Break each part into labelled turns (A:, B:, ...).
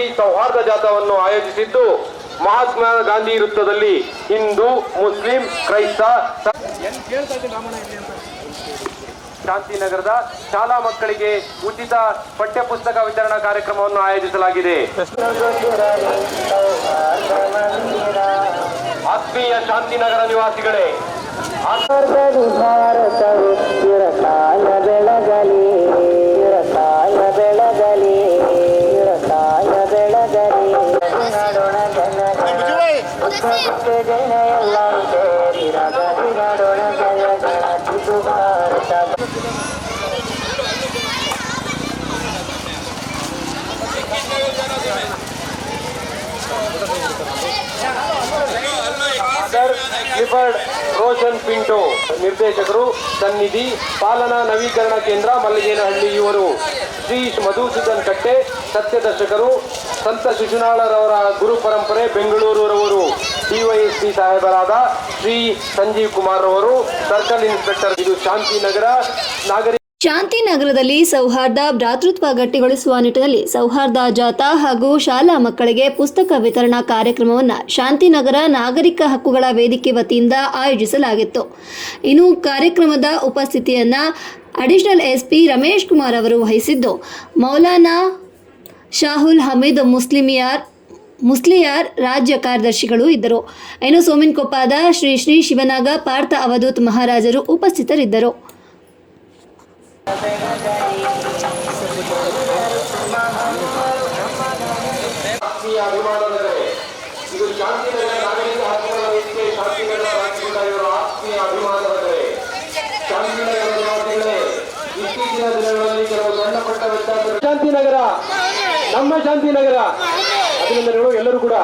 A: ಈ ಸೌಹಾರ್ದ ಜಾಥಾವನ್ನು ಆಯೋಜಿಸಿದ್ದು ಮಹಾತ್ಮ ಗಾಂಧಿ ವೃತ್ತದಲ್ಲಿ ಹಿಂದೂ, ಮುಸ್ಲಿಂ, ಕ್ರೈಸ್ತ, ಶಾಂತಿನಗರದ ಶಾಲಾ ಮಕ್ಕಳಿಗೆ ಉಚಿತ ಪಠ್ಯಪುಸ್ತಕ ವಿತರಣಾ ಕಾರ್ಯಕ್ರಮವನ್ನು ಆಯೋಜಿಸಲಾಗಿದೆ. ಆತ್ಮೀಯ ಶಾಂತಿನಗರ ನಿವಾಸಿಗಳೇ
B: ಭಾರತವು
A: ಕ್ಲಿಫರ್ಡ್ ರೋಷನ್ ಪಿಂಟೋ ನಿರ್ದೇಶಕರು, ಸನ್ನಿಧಿ, ಪಾಲನಾ ನವೀಕರಣ ಕೇಂದ್ರ, ಮಲ್ಲಿಗೇನಹಳ್ಳಿ ಇವರು. ಶ್ರೀ ಮಧುಸೂದನ್ ಕಟ್ಟೆ, ಸತ್ಯದರ್ಶಕರು, ಸಂತ ಶಿಶುನಾಳರವರ ಗುರು ಪರಂಪರೆ, ಬೆಂಗಳೂರವರು. ಡಿವೈಎಸ್ಪಿ ಸಾಹೇಬರಾದ ಶ್ರೀ ಸಂಜೀವ್ ಕುಮಾರ್ ಅವರು ಸರ್ಕಲ್ ಇನ್ಸ್ಪೆಕ್ಟರ್, ಇದು ಶಾಂತಿನಗರ, ನಾಗರಿಕ
C: ಶಾಂತಿನಗರದಲ್ಲಿ ಸೌಹಾರ್ದ ಭ್ರಾತೃತ್ವ ಗಟ್ಟಿಗೊಳಿಸುವ ನಿಟ್ಟಿನಲ್ಲಿ ಸೌಹಾರ್ದ ಜಾಥಾ ಹಾಗೂ ಶಾಲಾ ಮಕ್ಕಳಿಗೆ ಪುಸ್ತಕ ವಿತರಣಾ ಕಾರ್ಯಕ್ರಮವನ್ನು ಶಾಂತಿನಗರ ನಾಗರಿಕ ಹಕ್ಕುಗಳ ವೇದಿಕೆ ವತಿಯಿಂದ ಆಯೋಜಿಸಲಾಗಿತ್ತು. ಇನ್ನು ಕಾರ್ಯಕ್ರಮದ ಉಪಸ್ಥಿತಿಯನ್ನ ಅಡಿಷನಲ್ ಎಸ್ಪಿ ರಮೇಶ್ ಕುಮಾರ್ ಅವರು ವಹಿಸಿದ್ದು, ಮೌಲಾನಾ ಶಾಹುಲ್ ಹಮೀದ್ ಮುಸ್ಲಿಮಿಯಾರ್, ಮುಸ್ಲಿಯಾರ್ ರಾಜ್ಯ ಕಾರ್ಯದರ್ಶಿಗಳು ಇದ್ದರು. ಇನ್ನು ಸೋಮಿನ್ಕೊಪ್ಪಾದ ಶ್ರೀ ಶ್ರೀ ಶಿವನಾಗ ಪಾರ್ಥ ಅವಧೂತ್ ಮಹಾರಾಜರು ಉಪಸ್ಥಿತರಿದ್ದರು.
A: ಇದು ನಾಗರಿಕ ಹಕ್ಕುಗಳ ವೇದಿಕೆ ಶಾಂತಿನಗರ ರಾಜ್ಯದ ಇವರ ಆತ್ಮೀಯ ಶಾಂತಿ ಶಾಂತಿನಗರ. ನಿವಾಸಿಗಳೇ ಇತ್ತೀಚಿನ ಶಾಂತಿನಗರ ನಮ್ಮ ಶಾಂತಿನಗರ ಅಭಿನಂದನೆಗಳು ಎಲ್ಲರೂ ಕೂಡ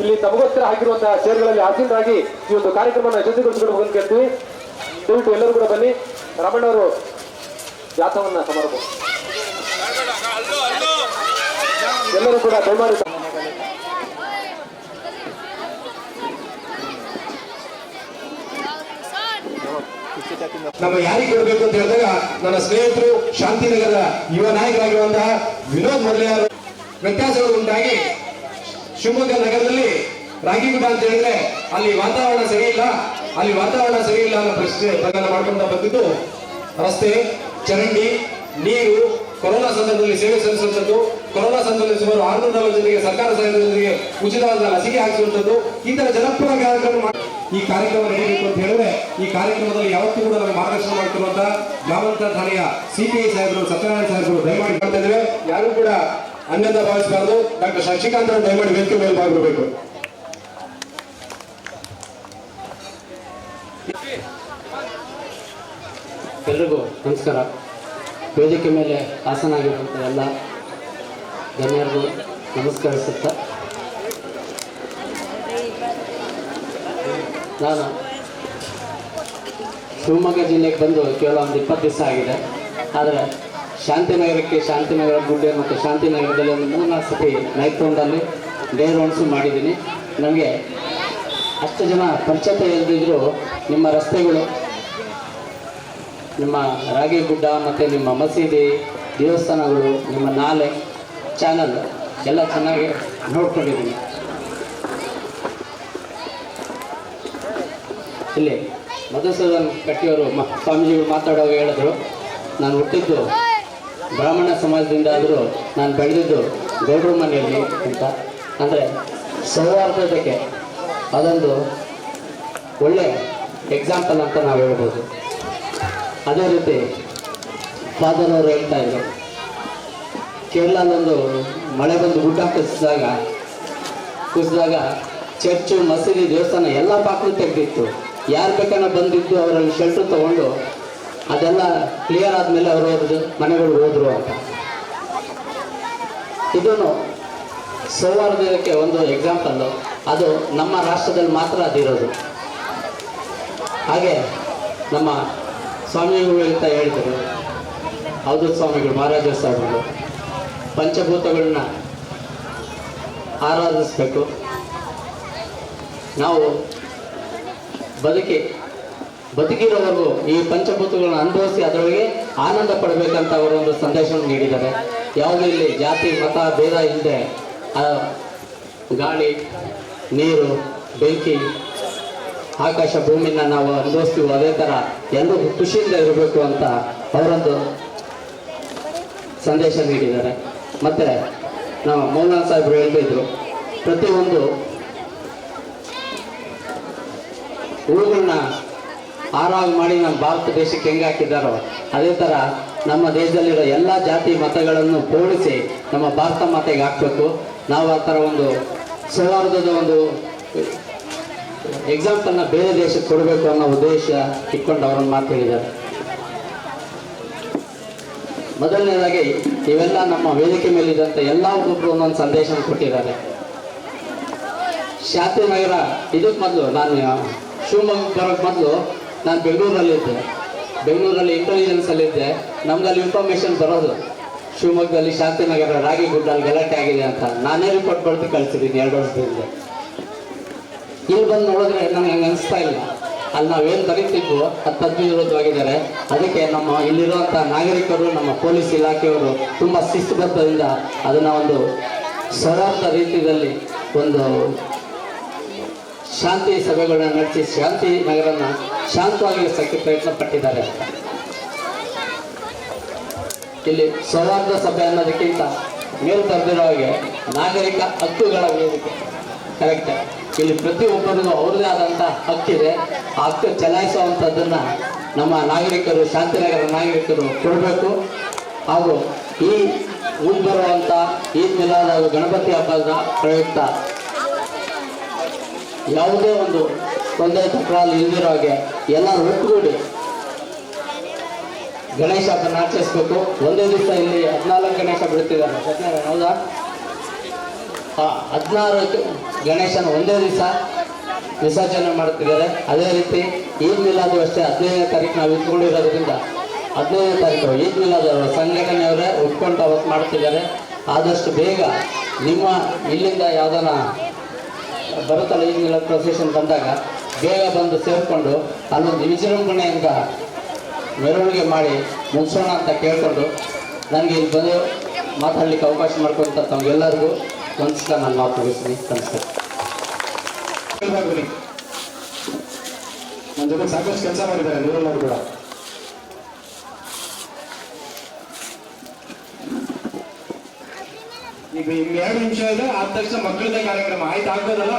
A: ಇಲ್ಲಿ ತಮಗೋಸ್ಕರ ಹಾಕಿರುವಂತಹ ಚೇರ್ಗಳಲ್ಲಿ ಆಸೀನರಾಗಿ ಈ ಒಂದು ಕಾರ್ಯಕ್ರಮವನ್ನು ಯಶಸ್ವಿಗೊಳಿಸಿಕೊಂಡು ಹೋಗಲು ಕೇಳ್ತೀವಿ. ದಯವಿಟ್ಟು ಎಲ್ಲರೂ ಕೂಡ ಬನ್ನಿ. ರಮಣ್ಣವರು ಜಾಥವನ್ನ ಸಮಾರೋಪ ಎಲ್ಲರೂ ಕೂಡ ದಯಮಾಡಿ
D: ನಮ್ಮ ಯಾರಿಗೆ ಕೊಡಬೇಕು ಅಂತ ಹೇಳಿದಾಗ ನನ್ನ ಸ್ನೇಹಿತರು ಶಾಂತಿನಗರದ ಯುವ ನಾಯಕರಾಗಿರುವಂತಹ ವಿನೋದ್ ಮೊದಲೇ ವ್ಯತ್ಯಾಸಗಳು ಉಂಟಾಗಿ ಶಿವಮೊಗ್ಗ ನಗರದಲ್ಲಿ ರಾಗಿ ಗುಡ್ಡ ಅಂತ ಹೇಳಿದ್ರೆ ಅಲ್ಲಿ ವಾತಾವರಣ ಸರಿ ಇಲ್ಲ ಅಲ್ಲಿ ವಾತಾವರಣ ಸರಿ ಇಲ್ಲ ಅನ್ನೋ ಪ್ರಶ್ನೆ ಮಾಡ್ಕೊಂತ ಬಂದಿದ್ದು ರಸ್ತೆ ಚರಂಡಿ ನೀರು ಕೊರೋನಾ ಸಂದರ್ಭದಲ್ಲಿ ಸೇವೆ ಸಲ್ಲಿಸುವಂಥದ್ದು, ಕೊರೋನಾ ಸಂದರ್ಭದಲ್ಲಿ ಸುಮಾರು ಆರುನೂರು, ನಲವತ್ತು ಜನರಿಗೆ ಸರ್ಕಾರ ಸಹಾಯದೊಂದಿಗೆ ಉಚಿತವಾದ ಲಸಿಕೆ ಹಾಕಿಸುವಂಥದ್ದು, ಈ ತರ ಜನಪರ ಕಾರ್ಯಕ್ರಮ ಈ ಕಾರ್ಯಕ್ರಮ ನಡೆಯಬೇಕು ಅಂತ ಹೇಳಿದ್ರೆ, ಈ ಕಾರ್ಯಕ್ರಮದಲ್ಲಿ ಯಾವತ್ತೂ ಕೂಡ ನಮಗೆ ಮಾರ್ಗದರ್ಶನ ಮಾಡ್ತಿರುವಂತ ಗ್ರಾಮಾಂತರ ಠಾಣೆಯ ಸಿಪಿಐ ಸಾಹೇಬರು, ಸತ್ಯನಾರಾಯಣ ಸಾಹೇಬರು ದಯಮಾಡಿ ಮಾಡ್ತಾ ಯಾರು ಕೂಡ ಅನ್ಯದ ಭಾವಿಸಬಾರದು. ಡಾಕ್ಟರ್ ಶಶಿಕಾಂತ್ ಅವರು ದಯಮಾಡಿ ವೇದಿಕೆ ಮೇಲೆ ಭಾಗವಹಿಸಬೇಕು.
E: ಎಲ್ರಿಗೂ ನಮಸ್ಕಾರ. ವೇದಿಕೆ ಮೇಲೆ ಆಸನಾಗಿರುವಂಥ ಎಲ್ಲ ಗಣ್ಯರಿಗೂ ನಮಸ್ಕರಿಸುತ್ತ. ನಾನು ಶಿವಮೊಗ್ಗ ಜಿಲ್ಲೆಗೆ ಬಂದು ಕೇವಲ ಒಂದು ಇಪ್ಪತ್ತು ದಿವಸ ಆಗಿದೆ. ಆದರೆ ಶಾಂತಿನಗರಕ್ಕೆ ಶಾಂತಿನಗರ ಗುಡ್ಡೆ ಮತ್ತು ಶಾಂತಿನಗರದಲ್ಲಿ ಒಂದು ಮೂರ್ನಾಲ್ಕು ಸತಿ ನೈಟ್ ರೌಂಡಲ್ಲಿ ಡೇ ಮಾಡಿದ್ದೀನಿ. ನಮಗೆ ಅಷ್ಟು ಜನ ಪರಿಚಯ ಇಲ್ಲದಿದ್ದರೂ ನಿಮ್ಮ ರಸ್ತೆಗಳು ನಿಮ್ಮ ರಾಗಿಗುಡ್ಡ ಮತ್ತು ನಿಮ್ಮ ಮಸೀದಿ, ದೇವಸ್ಥಾನಗಳು, ನಿಮ್ಮ ನಾಲೆ ಚಾನಲ್ ಎಲ್ಲ ಚೆನ್ನಾಗಿ ನೋಡ್ಕೊಂಡಿದ್ದೀನಿ. ಇಲ್ಲಿ ಮಧುಸೂದನ್ ಕಟ್ಟಿಯವರು ಮ, ಸ್ವಾಮೀಜಿಗಳು ಮಾತಾಡುವಾಗ ಹೇಳಿದ್ರು, ನಾನು ಹುಟ್ಟಿದ್ದು ಬ್ರಾಹ್ಮಣ ಸಮಾಜದಿಂದ ಆದರೂ ನಾನು ಬೆಳೆದಿದ್ದು ಗೌಡ್ರ ಮನೆಯಲ್ಲಿ ಅಂತ. ಅಂದರೆ ಸೌಹಾರ್ದಕ್ಕೆ ಅದೊಂದು ಒಳ್ಳೆ ಎಕ್ಸಾಂಪಲ್ ಅಂತ ನಾವು ಹೇಳ್ಬೋದು. ಅದೇ ರೀತಿ ಫಾದರ್ ಅವರು ಹೇಳ್ತಾ ಇದ್ರು ಕೇರಳದೊಂದು ಮಳೆ ಬಂದು ಗುಡ್ಡ ಕುಸಿದಾಗ ಕುಸಿದಾಗ ಚರ್ಚು, ಮಸೀದಿ, ದೇವಸ್ಥಾನ ಎಲ್ಲ ಬಾಕ್ಲು ತೆಗೆದಿತ್ತು. ಯಾರು ಬೇಕನ್ನ ಬಂದಿದ್ದು ಅವರಲ್ಲಿ ಶೆಲ್ಟರ್ ತಗೊಂಡು ಅದೆಲ್ಲ ಕ್ಲಿಯರ್ ಆದಮೇಲೆ ಅವರು ಹೋದ್ರು, ಮನೆಗಳು ಹೋದ್ರು ಅಂತ. ಇದನ್ನು ಸೌಹಾರ್ದಕ್ಕೆ ಒಂದು ಎಕ್ಸಾಂಪಲ್ಲು ಅದು ನಮ್ಮ ರಾಷ್ಟ್ರದಲ್ಲಿ ಮಾತ್ರ ಅದಿರೋದು. ಹಾಗೆ ನಮ್ಮ ಸ್ವಾಮಿಗಳು ಅಂತ ಹೇಳ್ತಾರೆ. ಹೌದು ಸ್ವಾಮಿಗಳು, ಮಹಾರಾಜ ಸ್ವಾಮಿಗಳು. ಪಂಚಭೂತಗಳನ್ನ ಆರಾಧಿಸ್ಬೇಕು. ನಾವು ಬದುಕಿ, ಬದುಕಿರೋವರೆಗೂ ಈ ಪಂಚಭೂತಗಳನ್ನ ಅನುಭವಿಸಿ ಅದರೊಳಗೆ ಆನಂದ ಪಡಬೇಕಂತ ಅವರು ಒಂದು ಸಂದೇಶವನ್ನು ನೀಡಿದ್ದಾರೆ. ಯಾವುದೇ ಇಲ್ಲಿ ಜಾತಿ, ಮತ, ಭೇದ ಇಲ್ಲದೆ ಗಾಳಿ, ನೀರು, ಬೆಂಕಿ ಆಕಾಶ ಭೂಮಿನ ನಾವು ಅನುಭವಿಸ್ತೀವಿ ಅದೇ ಥರ ಎಲ್ಲರೂ ಖುಷಿಯಿಂದ ಇರಬೇಕು ಅಂತ ಅವರೊಂದು ಸಂದೇಶ ನೀಡಿದ್ದಾರೆ. ಮತ್ತೆ ನಾವು ಮೌಲಾನ ಸಾಹೇಬರು ಹೇಳ್ತಿದ್ರು ಪ್ರತಿಯೊಂದು ಹೂಗಳನ್ನ ಆರಾಮ ಮಾಡಿ ನಮ್ಮ ಭಾರತ ದೇಶಕ್ಕೆ ಹೆಂಗೆ ಹಾಕಿದ್ದಾರೋ ಅದೇ ಥರ ನಮ್ಮ ದೇಶದಲ್ಲಿರೋ ಎಲ್ಲ ಜಾತಿ ಮತಗಳನ್ನು ಪೋಣಿಸಿ ನಮ್ಮ ಭಾರತ ಮಾತೆಗೆ ಹಾಕಬೇಕು. ನಾವು ಆ ಥರ ಒಂದು ಸೌಹಾರ್ದದ ಒಂದು ಎಕ್ಸಾಂಪಲ್ನ ಬೇರೆ ದೇಶಕ್ಕೆ ಕೊಡಬೇಕು ಅನ್ನೋ ಉದ್ದೇಶ ಇಟ್ಕೊಂಡು ಅವರನ್ನು ಮಾತು ಹೇಳಿದ್ದಾರೆ. ಮೊದಲನೇದಾಗಿ, ಇವೆಲ್ಲ ನಮ್ಮ ವೇದಿಕೆ ಮೇಲಿದ್ದಂಥ ಎಲ್ಲ ಒಬ್ಬರು ಒಂದೊಂದು ಸಂದೇಶ ಕೊಟ್ಟಿದ್ದಾರೆ. ಶಾಂತಿನಗರ ಇದಕ್ಕೆ ಮೊದಲು ನಾನು, ಶಿವಮೊಗ್ಗ ಬರೋಕ್ಕೆ ಮೊದಲು ನಾನು ಬೆಂಗಳೂರಲ್ಲಿದ್ದೆ ಬೆಂಗಳೂರಲ್ಲಿ ಇಂಟೆಲಿಜೆನ್ಸ್ ಅಲ್ಲಿದ್ದೆ ನಮ್ದಲ್ಲಿ ಇನ್ಫಾರ್ಮೇಶನ್ ಬರೋದು. ಶಿವಮೊಗ್ಗದಲ್ಲಿ ಶಾಂತಿನಗರ ಅಲ್ಲಿ ಗಲಾಟೆ ಆಗಿದೆ ಅಂತ. ನಾನೇ ರಿಪೋರ್ಟ್ ಬರೆದು ಕಳಿಸಿದ್ದೀನಿ ಎರಡು ವರ್ಷದಿಂದ. ಇಲ್ಲಿ ಬಂದು ನೋಡಿದ್ರೆ ನನಗೆ ಹಂಗೆ ಅನಿಸ್ತಾ ಇಲ್ಲ. ಅಲ್ಲಿ ನಾವೇನು ಬರೀತಿದ್ವು ಅದು ವಿರೋಧವಾಗಿದ್ದಾರೆ ಅದಕ್ಕೆ ನಮ್ಮ ಇಲ್ಲಿರುವಂಥ ನಾಗರಿಕರು, ನಮ್ಮ ಪೊಲೀಸ್ ಇಲಾಖೆಯವರು ತುಂಬ ಶಿಸ್ತುಬದ್ಧದಿಂದ ಅದನ್ನು ಒಂದು ಸರಾರ್ಥ ರೀತಿಯಲ್ಲಿ ಒಂದು ಶಾಂತಿ ಸಭೆಗಳನ್ನ ನಡೆಸಿ, ಶಾಂತಿ ನಗರನ ಸಕ್ಕೆ ಪ್ರಯತ್ನ ಪಟ್ಟಿದ್ದಾರೆ. ಇಲ್ಲಿ ಸೌಹಾರ್ದ ಸಭೆ ಅನ್ನೋದಕ್ಕಿಂತ ಮೇಲ್ ತರದಿರೋ ಹಾಗೆ ನಾಗರಿಕ ಹಕ್ಕುಗಳ ವೇದಿಕೆ. ಕರೆಕ್ಟ್ ಇಲ್ಲಿ ಪ್ರತಿಯೊಬ್ಬರಿಗೂ ಅವ್ರದೇ ಆದಂಥ ಹಕ್ಕಿದೆ. ಆ ಹಕ್ಕು ಚಲಾಯಿಸುವಂತದನ್ನ ನಮ್ಮ ನಾಗರಿಕರು ಶಾಂತಿನಗರ ನಾಗರಿಕರು ಕೊಡಬೇಕು. ಹಾಗೂ ಈ ಊರು ಬರುವಂಥ ಈದ್ ಮಿಲಾದ್ ಗಣಪತಿ ಹಬ್ಬದ ಪ್ರಯುಕ್ತ ಯಾವುದೇ ಒಂದು ತೊಂದರೆ ತಕರಾರು ಇಲ್ದಿರೋ ಹಾಗೆ ಎಲ್ಲರೂ ಒಟ್ಟುಗೂಡಿ ಗಣೇಶ ಹಬ್ಬನ ಆಚರಿಸ್ಬೇಕು. ಒಂದೇ ದಿವಸ ಇಲ್ಲಿ ಹದಿನಾಲ್ಕು ಗಣೇಶ ಬಿಡ್ತಿದ್ದಾರೆ ಹೌದಾ? ಹದಿನಾರು ಗಣೇಶನ ಒಂದೇ ದಿವಸ ವಿಸರ್ಜನೆ ಮಾಡ್ತಿದ್ದಾರೆ ಅದೇ ರೀತಿ ಈದ್ ಮಿಲಾದು ಅಷ್ಟೇ, ಹದಿನೈದನೇ ತಾರೀಕು ನಾವು ಇಟ್ಕೊಂಡಿರೋದ್ರಿಂದ ಹದಿನೈದನೇ ತಾರೀಕು ಈದ್ ಮಿಲಾದ್ ಅವರ ಸಂಘಟನೆಯವರೇ ಉಟ್ಕೊಂಡು ಅವತ್ತು ಮಾಡ್ತಿದ್ದಾರೆ. ಆದಷ್ಟು ಬೇಗ ನಿಮ್ಮ ಇಲ್ಲಿಂದ ಯಾವ್ದಾನ ಬರುತ್ತಲ್ಲ ಈದ್ ಮಿಲಾದ್ ಪ್ರೊಸೆಷನ್ ಬಂದಾಗ ಬೇಗ ಬಂದು ಸೇರಿಕೊಂಡು ಅಲ್ಲೊಂದು ವಿಜೃಂಭಣೆಯಿಂದ ಮೆರವಣಿಗೆ ಮಾಡಿ ಮುಗಿಸೋಣ ಅಂತ ಕೇಳಿಕೊಂಡು ನನಗೆ ಇಲ್ಲಿ ಬಂದು ಮಾತಾಡಲಿಕ್ಕೆ ಅವಕಾಶ ಮಾಡ್ಕೊಂತ ತಮಗೆಲ್ಲರಿಗೂ. ಒಂದ್ಸಲ ನಾನು ಮಾತು ಮುಗಿಸ್ತೀನಿ ನಮಸ್ಕಾರ
D: ನನ್ನ ಜೊತೆ ಸಾಕಷ್ಟು ಕೆಲಸ ಮಾಡಿದ್ದಾರೆ, ನೀವೆಲ್ಲರೂ ಕೂಡ. ಈಗ ಇನ್ನು ಎರಡು ನಿಮಿಷ ಇದೆ ತಕ್ಷಣ ಮಕ್ಕಳದೇ ಕಾರ್ಯಕ್ರಮ. ಆಯ್ತು, ಆಗ್ಬೋದಲ್ಲ?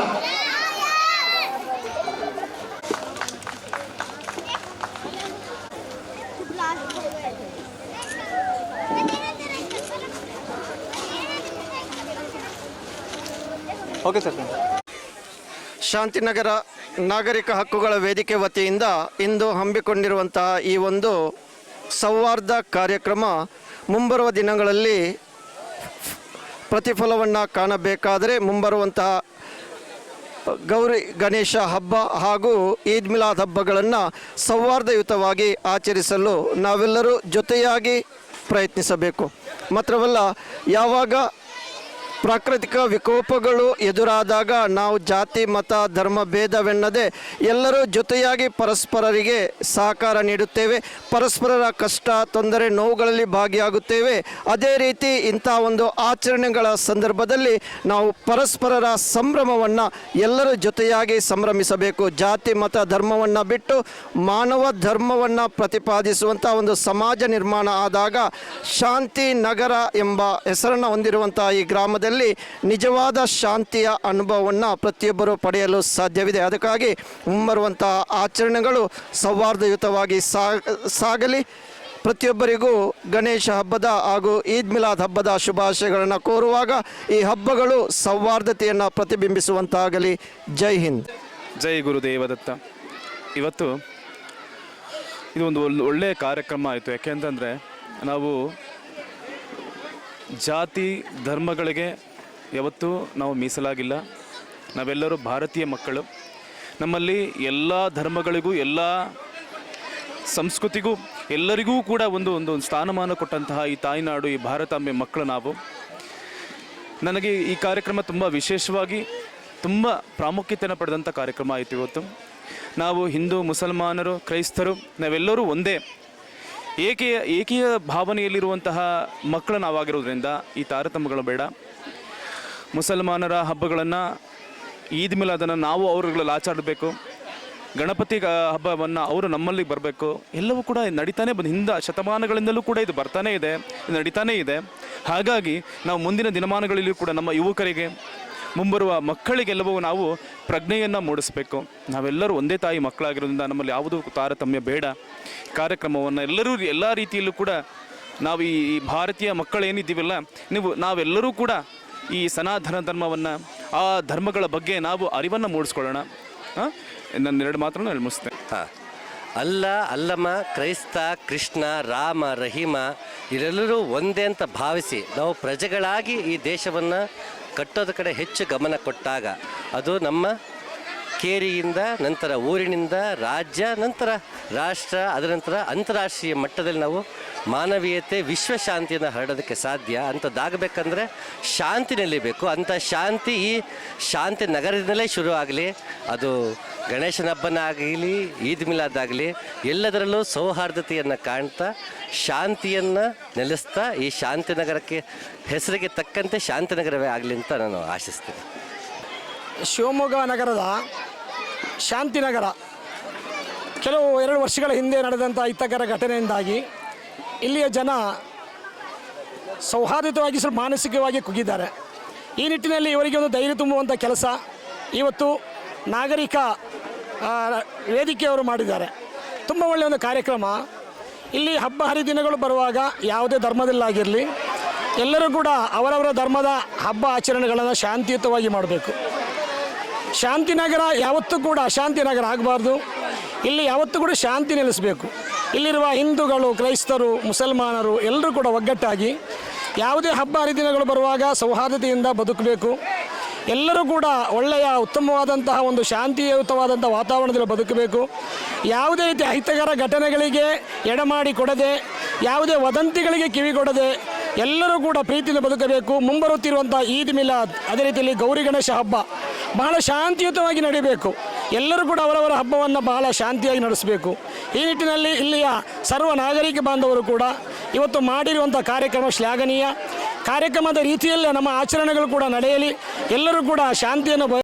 F: ಓಕೆ ಸರ್
G: ಶಾಂತಿನಗರ ನಾಗರಿಕ ಹಕ್ಕುಗಳ ವೇದಿಕೆ ವತಿಯಿಂದ ಇಂದು ಹಮ್ಮಿಕೊಂಡಿರುವಂತಹ ಈ ಒಂದು ಸೌಹಾರ್ದ ಕಾರ್ಯಕ್ರಮ ಮುಂಬರುವ ದಿನಗಳಲ್ಲಿ ಪ್ರತಿಫಲವನ್ನು ಕಾಣಬೇಕಾದರೆ ಮುಂಬರುವಂತಹ ಗೌರಿ ಗಣೇಶ ಹಬ್ಬ ಹಾಗೂ ಈದ್ ಮಿಲಾದ್ ಹಬ್ಬಗಳನ್ನು ಸೌಹಾರ್ದಯುತವಾಗಿ ಆಚರಿಸಲು ನಾವೆಲ್ಲರೂ ಜೊತೆಯಾಗಿ ಪ್ರಯತ್ನಿಸಬೇಕು. ಮಾತ್ರವಲ್ಲ, ಯಾವಾಗ ಪ್ರಾಕೃತಿಕ ವಿಕೋಪಗಳು ಎದುರಾದಾಗ ನಾವು ಜಾತಿ, ಮತ, ಧರ್ಮ, ಭೇದವೆನ್ನದೆ ಎಲ್ಲರೂ ಜೊತೆಯಾಗಿ ಪರಸ್ಪರರಿಗೆ ಸಹಕಾರ ನೀಡುತ್ತೇವೆ. ಪರಸ್ಪರರ ಕಷ್ಟ, ತೊಂದರೆ, ನೋವುಗಳಲ್ಲಿ ಭಾಗಿಯಾಗುತ್ತೇವೆ. ಅದೇ ರೀತಿ ಇಂಥ ಒಂದು ಆಚರಣೆಗಳ ಸಂದರ್ಭದಲ್ಲಿ ನಾವು ಪರಸ್ಪರರ ಸಂಭ್ರಮವನ್ನು ಎಲ್ಲರೂ ಜೊತೆಯಾಗಿ ಸಂಭ್ರಮಿಸಬೇಕು. ಜಾತಿ, ಮತ, ಧರ್ಮವನ್ನು ಬಿಟ್ಟು ಮಾನವ ಧರ್ಮವನ್ನು ಪ್ರತಿಪಾದಿಸುವಂಥ ಒಂದು ಸಮಾಜ ನಿರ್ಮಾಣ ಆದಾಗ ಶಾಂತಿ ನಗರ ಎಂಬ ಹೆಸರನ್ನು ಹೊಂದಿರುವಂಥ ಈ ಗ್ರಾಮದಲ್ಲಿ ನಿಜವಾದ ಶಾಂತಿಯ ಅನುಭವವನ್ನು ಪ್ರತಿಯೊಬ್ಬರು ಪಡೆಯಲು ಸಾಧ್ಯವಿದೆ. ಅದಕ್ಕಾಗಿ ಮುಂಬರುವಂತಹ ಆಚರಣೆಗಳು ಸೌಹಾರ್ದಯುತವಾಗಿ ಸಾಗಲಿ. ಪ್ರತಿಯೊಬ್ಬರಿಗೂ ಗಣೇಶ ಹಬ್ಬದ ಹಾಗೂ ಈದ್ ಮಿಲಾದ್ ಹಬ್ಬದ ಶುಭಾಶಯಗಳನ್ನು ಕೋರುವಾಗ ಈ ಹಬ್ಬಗಳು ಸೌಹಾರ್ದತೆಯನ್ನು ಪ್ರತಿಬಿಂಬಿಸುವಂತಾಗಲಿ. ಜೈ ಹಿಂದ್.
F: ಜೈ ಗುರುದೇವದತ್ತ. ಇವತ್ತು ಇದು ಒಂದು ಒಳ್ಳೆ ಒಳ್ಳೆಯ ಕಾರ್ಯಕ್ರಮ ಆಯಿತು. ಯಾಕೆಂತಂದರೆ ನಾವು ಜಾತಿ ಧರ್ಮಗಳಿಗೆ ಯಾವತ್ತೂ ನಾವು ಮೀಸಲಾಗಿಲ್ಲ. ನಾವೆಲ್ಲರೂ ಭಾರತೀಯ ಮಕ್ಕಳು. ನಮ್ಮಲ್ಲಿ ಎಲ್ಲ ಧರ್ಮಗಳಿಗೂ, ಎಲ್ಲ ಸಂಸ್ಕೃತಿಗೂ, ಎಲ್ಲರಿಗೂ ಕೂಡ ಒಂದು ಒಂದು ಸ್ಥಾನಮಾನ ಕೊಟ್ಟಂತಹ ಈ ತಾಯ್ನಾಡು, ಈ ಭಾರತಾಂಬೆ ಮಕ್ಕಳು ನಾವು. ನನಗೆ ಈ ಕಾರ್ಯಕ್ರಮ ತುಂಬ ವಿಶೇಷವಾಗಿ ತುಂಬ ಪ್ರಾಮುಖ್ಯತೆಯನ್ನು ಪಡೆದಂಥ ಕಾರ್ಯಕ್ರಮ ಆಯಿತು ಇವತ್ತು. ನಾವು ಹಿಂದೂ, ಮುಸಲ್ಮಾನರು, ಕ್ರೈಸ್ತರು, ನಾವೆಲ್ಲರೂ ಒಂದೇ ಏಕೆಯ ಏಕೀಯ ಭಾವನೆಯಲ್ಲಿರುವಂತಹ ಮಕ್ಕಳು ನಾವಾಗಿರೋದ್ರಿಂದ ಈ ತಾರತಮ್ಯಗಳು ಬೇಡ. ಮುಸಲ್ಮಾನರ ಹಬ್ಬಗಳನ್ನು ಈದ್ ಮಿಲಾದನ್ನು ನಾವು ಅವರುಗಳಲ್ಲಿ ಆಚರಿಸಬೇಕು. ಗಣಪತಿ ಹಬ್ಬವನ್ನು ಅವರು ನಮ್ಮಲ್ಲಿ ಬರಬೇಕು. ಎಲ್ಲವೂ ಕೂಡ ನಡೀತಾನೆ ಬಂದು ಹಿಂದ ಶತಮಾನಗಳಿಂದಲೂ ಕೂಡ ಇದು ಬರ್ತಾನೇ ಇದೆ, ಇದು ನಡೀತಾನೇ ಇದೆ. ಹಾಗಾಗಿ ನಾವು ಮುಂದಿನ ದಿನಮಾನಗಳಲ್ಲಿಯೂ ಕೂಡ ನಮ್ಮ ಯುವಕರಿಗೆ ಮುಂಬರುವ ಮಕ್ಕಳಿಗೆಲ್ಲವೂ ನಾವು ಪ್ರಜ್ಞೆಯನ್ನು ಮೂಡಿಸಬೇಕು. ನಾವೆಲ್ಲರೂ ಒಂದೇ ತಾಯಿ ಮಕ್ಕಳಾಗಿರೋದ್ರಿಂದ ನಮ್ಮಲ್ಲಿ ಯಾವುದೂ ತಾರತಮ್ಯ ಬೇಡ. ಕಾರ್ಯಕ್ರಮವನ್ನು ಎಲ್ಲರೂ ಎಲ್ಲ ರೀತಿಯಲ್ಲೂ ಕೂಡ ನಾವು ಈ ಭಾರತೀಯ ಮಕ್ಕಳೇನಿದ್ದೀವಲ್ಲ ನೀವು ನಾವೆಲ್ಲರೂ ಕೂಡ ಈ ಸನಾತನ ಧರ್ಮವನ್ನು, ಆ ಧರ್ಮಗಳ ಬಗ್ಗೆ ನಾವು ಅರಿವನ್ನು ಮೂಡಿಸ್ಕೊಳ್ಳೋಣ. ಹಾಂ? ನನ್ನ ಎರಡು ಮಾತ್ರ ಹೇಳಿ ಮುಗಿಸ್ತೇನೆ
H: ಹ. ಅಲ್ಲ ಅಲ್ಲಮ ಕ್ರೈಸ್ತ, ಕೃಷ್ಣ, ರಾಮ, ರಹೀಮ ಇವರೆಲ್ಲರೂ ಒಂದೇ ಅಂತ ಭಾವಿಸಿ ನಾವು ಪ್ರಜೆಗಳಾಗಿ ಈ ದೇಶವನ್ನು ಕಟ್ಟೋದ ಕಡೆ ಹೆಚ್ಚು ಗಮನ ಕೊಟ್ಟಾಗ ಅದು ನಮ್ಮ ಕೇರಿಯಿಂದ, ನಂತರ ಊರಿನಿಂದ, ರಾಜ್ಯ, ನಂತರ ರಾಷ್ಟ್ರ, ಅದರ ನಂತರ ಅಂತಾರಾಷ್ಟ್ರೀಯ ಮಟ್ಟದಲ್ಲಿ ನಾವು ಮಾನವೀಯತೆ, ವಿಶ್ವಶಾಂತಿಯನ್ನು ಹರಡೋದಕ್ಕೆ ಸಾಧ್ಯ ಅಂಥದ್ದಾಗಬೇಕಂದ್ರೆ ಶಾಂತಿ ನಿಲ್ಲಬೇಕು ಅಂಥ ಶಾಂತಿ ಈ ಶಾಂತಿ ನಗರದಿಂದಲೇ ಶುರು ಆಗಲಿ, ಅದು ಗಣೇಶನ ಹಬ್ಬನ ಆಗಲಿ, ಈದ್ ಮಿಲಾದ್ ಆಗಲಿ ಎಲ್ಲದರಲ್ಲೂ ಸೌಹಾರ್ದತೆಯನ್ನು ಕಾಣ್ತಾ, ಶಾಂತಿಯನ್ನು ನೆಲೆಸ್ತಾ ಈ ಶಾಂತಿನಗರಕ್ಕೆ ಹೆಸರಿಗೆ ತಕ್ಕಂತೆ ಶಾಂತಿನಗರವೇ ಆಗಲಿ ಅಂತ ನಾನು ಆಶಿಸ್ತೀನಿ.
I: ಶಿವಮೊಗ್ಗ ನಗರದ ಶಾಂತಿನಗರ ಕೆಲವು ಎರಡು ವರ್ಷಗಳ ಹಿಂದೆ ನಡೆದಂಥ ಹಿತಕರ ಘಟನೆಯಿಂದಾಗಿ ಇಲ್ಲಿಯ ಜನ ಸೌಹಾರ್ದಯುತವಾಗಿ ಸ್ವಲ್ಪ ಮಾನಸಿಕವಾಗಿ ಕುಗ್ಗಿದ್ದಾರೆ. ಈ ನಿಟ್ಟಿನಲ್ಲಿ ಇವರಿಗೆ ಒಂದು ಧೈರ್ಯ ತುಂಬುವಂಥ ಕೆಲಸ ಇವತ್ತು ನಾಗರಿಕ ವೇದಿಕೆಯವರು ಮಾಡಿದ್ದಾರೆ. ತುಂಬ ಒಳ್ಳೆಯ ಒಂದು ಕಾರ್ಯಕ್ರಮ. ಇಲ್ಲಿ ಹಬ್ಬ ಹರಿದಿನಗಳು ಬರುವಾಗ ಯಾವುದೇ ಧರ್ಮದಲ್ಲಾಗಿರಲಿ ಎಲ್ಲರೂ ಕೂಡ ಅವರವರ ಧರ್ಮದ ಹಬ್ಬ ಆಚರಣೆಗಳನ್ನು ಶಾಂತಿಯುತವಾಗಿ ಮಾಡಬೇಕು. ಶಾಂತಿನಗರ ಯಾವತ್ತೂ ಕೂಡ ಅಶಾಂತಿ ನಗರ ಆಗಬಾರ್ದು. ಇಲ್ಲಿ ಯಾವತ್ತೂ ಕೂಡ ಶಾಂತಿ ನೆಲೆಸಬೇಕು. ಇಲ್ಲಿರುವ ಹಿಂದೂಗಳು, ಕ್ರೈಸ್ತರು, ಮುಸಲ್ಮಾನರು ಎಲ್ಲರೂ ಕೂಡ ಒಗ್ಗಟ್ಟಾಗಿ ಯಾವುದೇ ಹಬ್ಬ ಹರಿದಿನಗಳು ಬರುವಾಗ ಸೌಹಾರ್ದತೆಯಿಂದ ಬದುಕಬೇಕು. ಎಲ್ಲರೂ ಕೂಡ ಒಳ್ಳೆಯ ಉತ್ತಮವಾದಂತಹ ಒಂದು ಶಾಂತಿಯುತವಾದಂಥ ವಾತಾವರಣದಲ್ಲಿ ಬದುಕಬೇಕು. ಯಾವುದೇ ರೀತಿ ಅಹಿತಕರ ಘಟನೆಗಳಿಗೆ ಎಡಮಾಡಿ ಕೊಡದೆ, ಯಾವುದೇ ವದಂತಿಗಳಿಗೆ ಕಿವಿಗೊಡದೆ ಎಲ್ಲರೂ ಕೂಡ ಪ್ರೀತಿಯಿಂದ ಬದುಕಬೇಕು. ಮುಂಬರುತ್ತಿರುವಂಥ ಈದ್ ಮಿಲಾದ್, ಅದೇ ರೀತಿಯಲ್ಲಿ ಗೌರಿ ಗಣೇಶ ಹಬ್ಬ ಬಹಳ ಶಾಂತಿಯುತವಾಗಿ ನಡೀಬೇಕು. ಎಲ್ಲರೂ ಕೂಡ ಅವರವರ ಹಬ್ಬವನ್ನು ಬಹಳ ಶಾಂತಿಯಾಗಿ ನಡೆಸಬೇಕು. ಈ ನಿಟ್ಟಿನಲ್ಲಿ ಇಲ್ಲಿಯ ಸರ್ವ ನಾಗರಿಕ ಬಾಂಧವರು ಕೂಡ ಇವತ್ತು ಮಾಡಿರುವಂಥ ಕಾರ್ಯಕ್ರಮ ಶ್ಲಾಘನೀಯ. ಕಾರ್ಯಕ್ರಮದ ರೀತಿಯಲ್ಲೇ ನಮ್ಮ ಆಚರಣೆಗಳು ಕೂಡ ನಡೆಯಲಿ. ಎಲ್ಲರೂ ಕೂಡ ಶಾಂತಿಯನ್ನು